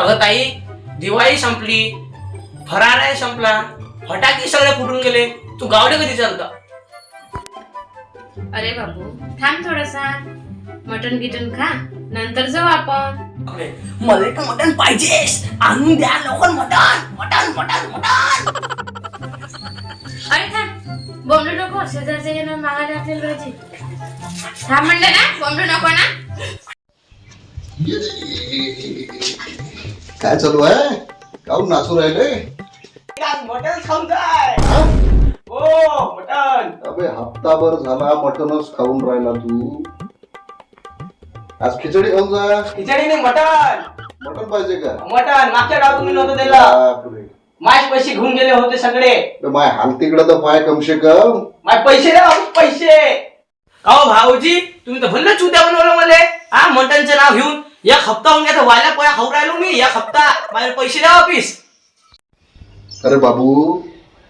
अगं ताई दिवाळी संपली फराळ संपला फटाके सगळे फुटून गेले. तू गावडे कधी चालता? अरे बाबू थांब थोडासा. मटन गिटन खा नंतर जाऊ आपण. मला एक मटण पाहिजेस. आणून द्या लवकर मटण मटण मटण मटण. अरे थांब बोंबलू नको शेजारच्या येणं मागायला आपल्याला पाहिजे थांब म्हणलं ना बोंबलू नको ना. काय चालू आहे? काहून नाचू राहिले? मटण खाऊन जाय हा? हो मटण. अबे हप्ताभर झाला मटनच खाऊन राहिला तू. आज खिचडी खाऊन जा. खिचडी नाही मटण. मटन पाहिजे का? मटण मागच्या डाव तुम्ही नव्हतं दिलं. बापरे. माझे पैसे घेऊन गेले होते सगळे. बे, माय हाल तिकडं तर पाय कमशे कम. माझे पैसे द्या पैसे. काहो भाऊजी तुम्ही तर भल्ल चुद्या बनवलं मला. हा मटणचं नाव घेऊन. एक हप्ता होऊन गेला वायला पोया खाऊ राहिलो मी. एक हप्ता माझे पैसे द्या वापिस. अरे बाबू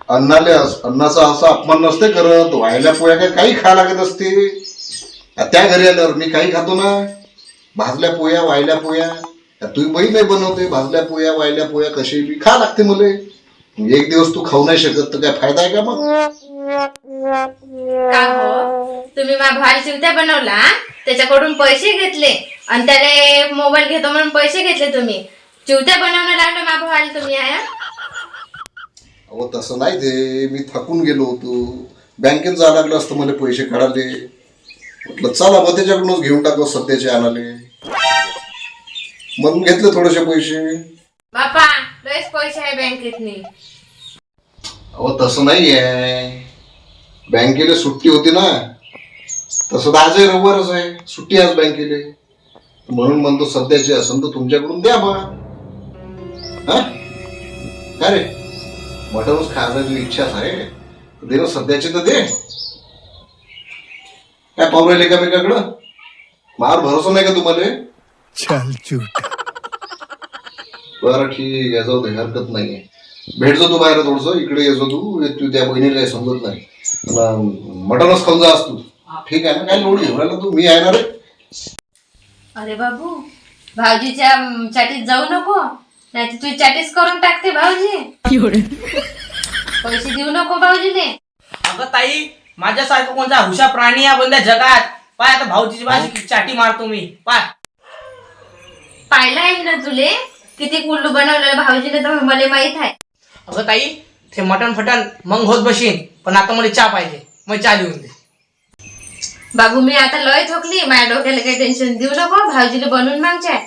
अन्नाले अस- अन्नाचा असा अपमान नसते करत. व्हायला पोया काय काही खा लागत असते. आ, त्या घरी आल्यावर मी काही खातो ना. भाजल्या पोया वायल्या पोया. आ, तुझी बहीण नाही बनवते. भाजल्या पोया वायल्या पोया कशी बी खा लागते मले. एक दिवस तू खाऊ नाही शकत तर काय फायदा आहे का मग? का हो? तुम्ही माझ्या भावाला बनवला त्याच्याकडून पैसे घेतले. आणि त्याला मोबाईल घेतो म्हणून पैसे घेतले तुम्ही. चिवत्या बनवणं लागलं माझ्या भावाला तुम्ही आहे अहो तसं नाही ते. मी थकून गेलो होतो. बँकेत जावं लागलं असतं मला पैसे काढाले म्हटलं चला मग त्याच्याकडूनच घेऊन टाकतो सध्याचे आणाले. म्हणून घेतले थोडेसे पैसे. बापा लयच पैसे आहे बँकेतनी. अहो तसं नाही आहे बँकेला सुट्टी होती ना. तसं तर आजही रविवारच आहे. सुट्टी आज बँकेले. म्हणून म्हणतो सध्याची असेल तर तुमच्याकडून द्या बा. हा? काय रे? मटनच तुझी इच्छा आहे. दे ना सध्याची तर दे. काय पाहू राहिले का मेकाकडं मार भरोसा नाही का तुम्हाला? चल बरं ठीक आहे जाऊ दे हरकत नाहीये. भेटतो तू बाहेर थोडस इकडे येतो तू तू त्या बहिणीला काही समजत नाही. मटनच खाऊन जास तू. ठीक आहे ना? काय लोड घेऊन राहिला तू? मी आहे ना रे? अरे बाबू भाऊजीच्या चाटीत जाऊ नको. नाही तुझी चाटीच करून टाकते भाऊजी. पैसे देऊ नको भाऊजीने अगं ताई माझ्यासारखं कोणता हुशा प्राणी या बंद्या जगात? पाय आता भाऊजीची भाजी चाटी मारतो मी. पाय. पाहिलं आहे ना तुले? किती कुल्लू बनवलेलं भाऊजीने तर मला माहीत आहे. अगं ताई ते मटण फटण मग होत बशीन. पण आता मला चहा पाहिजे. मग चहा लिहून दे. बाबू मी आता लय थोकली. माझ्या डोक्याला काही टेन्शन देऊ नको. भाऊजीला बनवून मागच्या.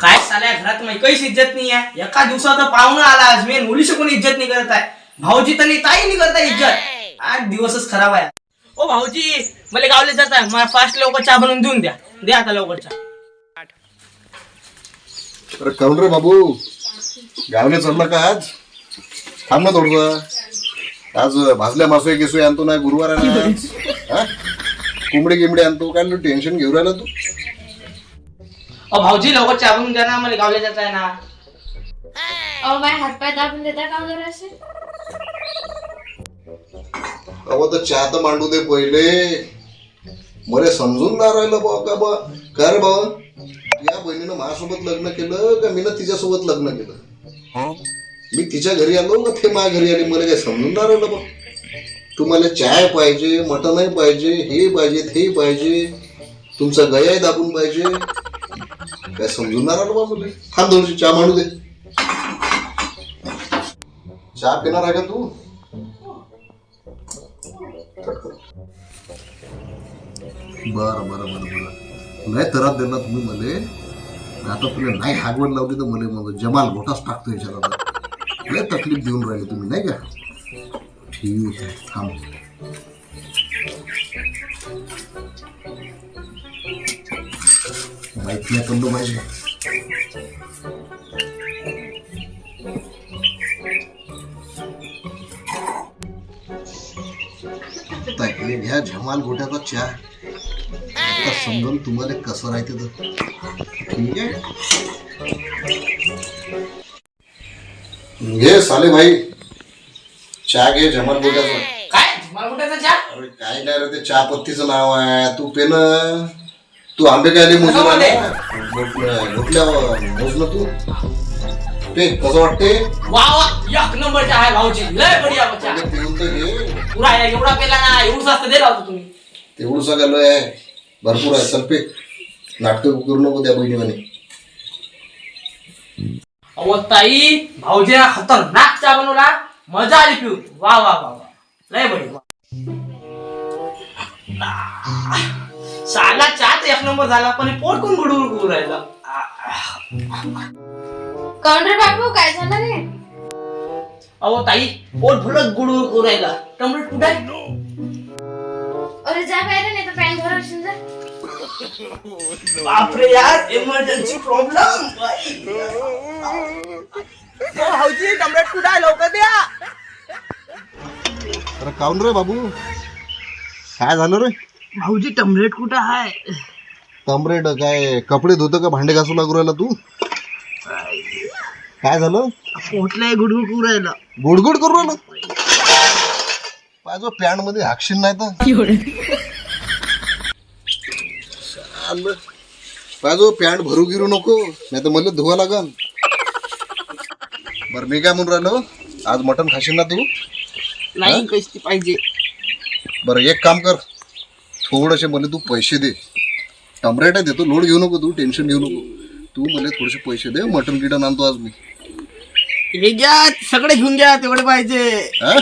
काय चालय घरात? माझी काहीच इज्जत नाही आहे एका दिवसात पाहुणं आला आज. मी मुलीशी कोणी इज्जत नाही करत आहे भाऊजी तर नाही ताई नाही करत आहे इज्जत. आज दिवसच खराब आहे. ओ भाऊजी मला गावले जात. आहे मला फास्ट लवकर चहा बनवून देऊन द्या. द्या आता लवकर चहा. अरे काऊन रे बाबू गावले चाललं का आज? थांब ना थोडस. आज भाजल्या मासोय केसोय आणतो ना गुरुवार आहे ना आज. हा? कोंबडी गिंबडी आणतो. काय टेन्शन घेऊन राहिला तू? ओ भाऊजी लवकर चहा बनवून द्या ना. मला गावले जात आहे ना. अहो माझे हातपाय दाबून देता का जरा असे अहो तर चहा तर मांडू दे पहिले. मला समजून ना राहिलं बा का बा. का रे बा या बहिणीनं माझ्यासोबत लग्न केलं का मी तिच्यासोबत लग्न केलं? तिच्या घरी आलो ना ते माझ्या घरी आली. मला काय समजून राहिलं बा. तुम्हाला चाय पाहिजे मटनही पाहिजे हे पाहिजे ते पाहिजे. तुमचा गयाही दाबून पाहिजे. काय समजून ना राहिलं बा मुले. थांब दोनशे चहा मांडू दे. चहा पिणार आहे का तू? बर बर बर बर. नाही त्रास दिला तुम्ही मले. आता तुला नाही हागवड लावली तर मले मग जमाल घोटाच टाकतो याच्याला आता. लय तकलीफ़ देऊन राहिली तुम्ही नाही का ठीक आहे थांब माहित नाही पडलं पाहिजे आता हे। घ्या जमाल गोट्याचा चहा ठीक आहे घे साले भाई चहा घे जमाल गोट्याचा काय? मला कुठे चहा? अरे काय नाही रे ते चहा पत्तीचं नाव आहे. तू पेन तू आंबे काय मोजून? घुटल्या मोजलं तू. ते कसं वाटते? वा वा एक नंबरचा आहे भाऊजी. लय बढिया बच्चा अरे पिऊन तर घे. पुरा आहे, एवढा पेला ना एवढं होता तुम्ही. तेवढं सगळं आहे. भरपूर आहे. चल पे. नाटक करू नको त्या बहिणीमध्ये अहो ताई भाऊजी खतरनाक चहा बनवला. मजा आली पिऊन. वा वा वा वा. लय वा आह, साला चहाच एक नंबर झाला पण हे पोट कोण गुडगुड करू राहिलं? काऊन रे बाबू काय झालं रे? अहो ताई पोट भरत गुडगुड करू राहिला. टमरट कुठे? अरे जा बाहेर नाही तर पॅन्ट भरवशील जा बापरे यार इमर्जन्सी प्रॉब्लेम भाऊजी टमरट कुठे आहे? लवकर द्या. अरे काऊन रे बाबू? काय झालं रे? भाऊजी टमरेट कुठं आहे? कमरेड काय कपडे धुतं का? भांडे घासू लागू राहिला तू? काय झालं? पोटलाय गुडगुड करू राहिलं. गुडगुड करू राहिला? पाहिजे पॅन्टमध्ये हाकशील नाही तर? पाहिजे पॅन्ट भरू गिरू नको नाही तर मला धुवा लागन. बर मी काय म्हणून राहिलो? आज मटण खाशील ना तू? नाही कशी पाहिजे. बरं एक काम कर. थोडेसे मला तू पैसे दे. टमरेट आहे देतो लोड घेऊ नको तू टेन्शन घेऊ नको. तू मला थोडेसे पैसे दे मटण गिटन आणतो आज मी. हे घ्या सगळे घेऊन घ्या तेवढे पाहिजे. हा?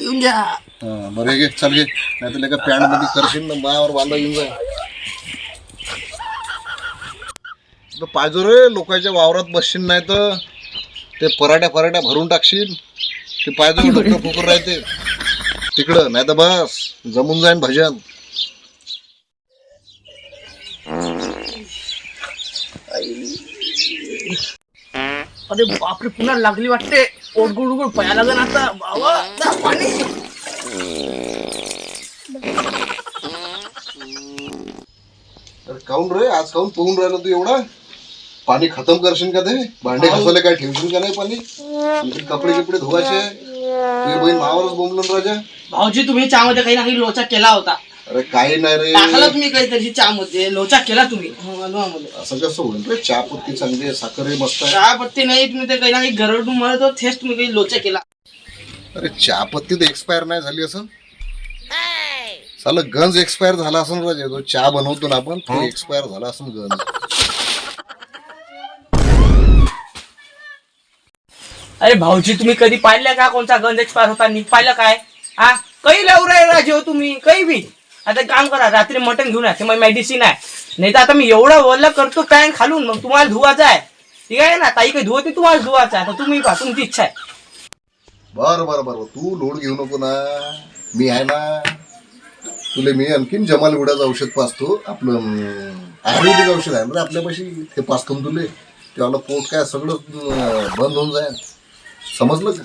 घेऊन घ्या. हा, बरं हे घे चल घे. नाही तर पॅन्टमध्ये करशील ना मायावर बांधा येऊन जाय तर पाहिजे रे लोकांच्या वावरात बसशील नाही तर ते पराठ्या पराठ्या भरून टाकशील. ते पाहिजे फुकर राहते. तिकडं नाही तर बस जमून जाईन भजन. अरे बापरे पुन्हा लागली वाटते. ओट गुड गुड पया लागन आता. बाबा. पाणी. काऊन रे आज काऊन पोहून राहिला तू एवढा. पाणी खतम करशील का ते? भांडे घासायला काय ठेवशील का नाही पाणी? कपडे कपडे धुवायचे. तुझी बहीण मावावरच बोंबलं राजा. भाऊजी तुम्ही चहामध्ये काही ना काही लोचा केला होता. अरे काही नाही रे. टाकला तुम्ही काहीतरी चहामध्ये? लोचा केला तुम्ही? हलवामध्ये असं कसं होईल रे? चहा पत्ती चांगली आहे साखर मस्त आहे. चहा पत्ती नाही तुम्ही ते काही ना काही गरडून होत तेच तुम्ही काही लोचा केला. अरे चहा पत्ती तर एक्सपायर नाही झाली असं साला गंज एक्सपायर झाला असं राजा जो चहा बनवतो ना आपण तो एक्सपायर झाला असं गंज. अरे भाऊजी तुम्ही कधी पाहिलं का कोणता गंज एक्सपायर होता? नीट पाहिलं काय? हा? काही लवराय राजे हो तुम्ही काही बी. आता काम करा रात्री मटण घेऊन या ते मग मेडिसिन आहे. नाही तर आता मी एवढा वल्ल करतो पॅन खालून मग तुम्हाला धुवाचा आहे. ठीक आहे ना? ताई काही धुवते तुम्हाला धुवायचं आहे. आता तुम्ही पहा तुमची इच्छा आहे. बर बर बर. तू लोड घेऊ नको ना. मी आहे ना तुले मी आणखीन जमाल गुड्याचं औषध पाचतो. आपलं अं, आयुर्वेदिक औषध आहे ना रे आपल्यापाशी. ते पाचतो ना तुले. ते पोट काय सगळं अं, बंद होऊन जाईल. समजलं का?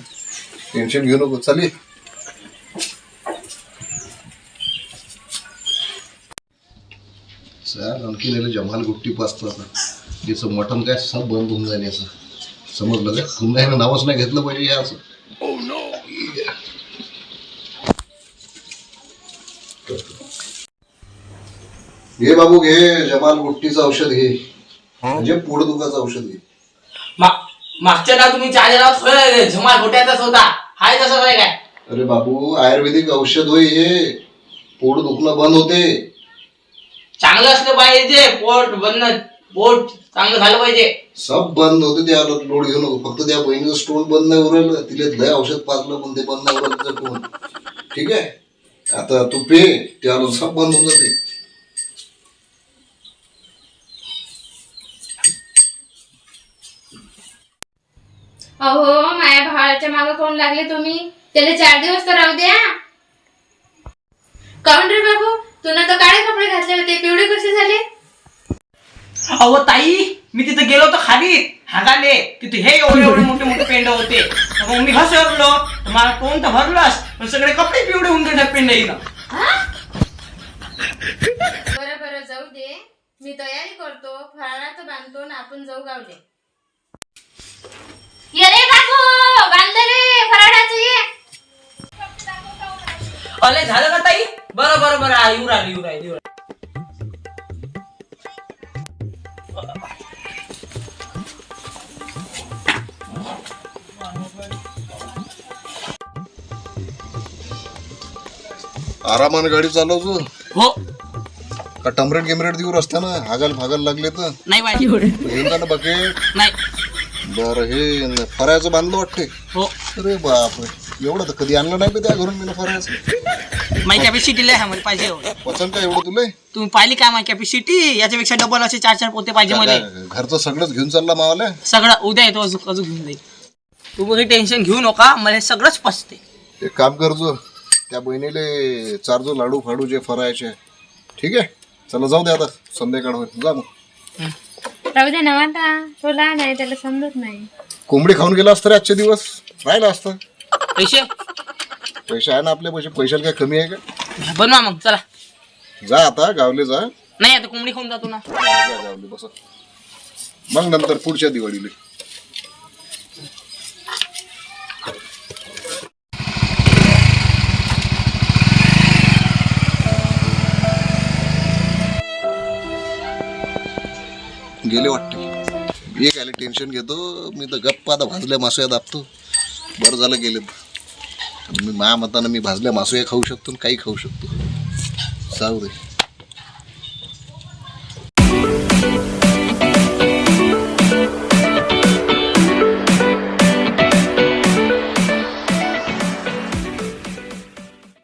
टेन्शन घेऊ नको चल ये. चल आणखीन याला जमाल गुट्टी पाचतो आता. याचं मटण काय सब बंद होऊन जाईल याचं. समजलं का? पुन्हा यानं नावच नाही घेतलं पाहिजे याचं घे बाबू घे जमाल गुट्टीचं औषध घे. म्हणजे पोटदुखाचं औषध घे. मा- मागच्या ना तुम्ही दिला होता, झुमाल घोट्याचाच होता. हाय तसं काय काय? अरे बाबू आयुर्वेदिक औषध होय हे. पोट दुखणं बंद होते. चांगलं असलं पाहिजे पोट बंद पोट चांगलं झालं पाहिजे. सब बंद होते त्या लोड घेऊ नको फक्त त्या बहिणीचं स्टोन बंद नाही उरलं. तिला लय औषध पाजलं पण ते बंद नाही उरलं तिचं स्टोन ठीक आहे? आता तू पे त्याला सब बंद होऊन जाते. अहो माया भावाच्या मागे कोण लागले तुम्ही? त्याला चार दिवस तर राहू द्या. काऊन रे बाबू? तुला तर काळे कपडे घातले होते. पिवळे कसे झाले? अहो ताई मी तिथे गेलो होतो खाली. हागाले. तिथे हे एवढे एवढे मोठे मोठे पेंड होते. तर मग मी घसरलो. तर मला कोण तर भरलंच. पण सगळे कपडे पिवळे होऊन गेले पेंड येईना बरं बरं जाऊ दे. मी तयारी करतो. फराळाचं बांधतो ना आपण जाऊ गावले. कॉलेज झालं का ताई? बरं बरं बरं. येऊ राहिले येऊ राहिले येऊ आरामान आरामाने गाडी चालवतो. हो. का टमरेट गिमरेट देऊ रस्त्या ना हागल भागल लागले तर? नाही पाहिजे घेऊन जा ना बकेट नाही. बर हे फरायचं बांधलं वाटते हो. अरे बापरे. एवढं तर कधी आणलं नाही त्या घरून मी फरायचं माझी कॅपॅसिटी लय आहे मला पाहिजे एवढं. पचन का एवढं तुला? तुम्ही पाहिली काय माझी कॅपॅसिटी याच्यापेक्षा डबल असे चार चार पोते पाहिजे मला. घरचं सगळंच घेऊन चालला मावाला? सगळं उद्या येतो अजून अजून घेऊन जाईल. तुम्ही काही टेन्शन घेऊ नका मला हे सगळंच पचते एक काम करजो त्या बहिणीले चारजो लाडू फाडू जे फरायचे ठीक आहे? चला जाऊ दे आता संध्याकाळ होईल. जा मग. राहू दे ना आता तो लहान आहे त्याला समजत नाही. कोंबडी खाऊन गेला असतं रे आजचे दिवस? राहिला असतं? पैसे? पैसे आहे ना आपल्या पैसे पैशाला काय कमी आहे का? बनवा मग चला. जा आता गावले जा. नाही आता कोंबडी खाऊन जातो ना. जा गावले बस. मग नंतर पुढच्या दिवाळीला. गेले वाटते. एक आले टेन्शन घेतो मी तर गप्पा आता भाजल्या मासोया दाबतो. बरं झालं गेले. मी माया मतानं मी भाजल्या मासोया खाऊ शकतो आणि काही खाऊ शकतो. जाऊ दे.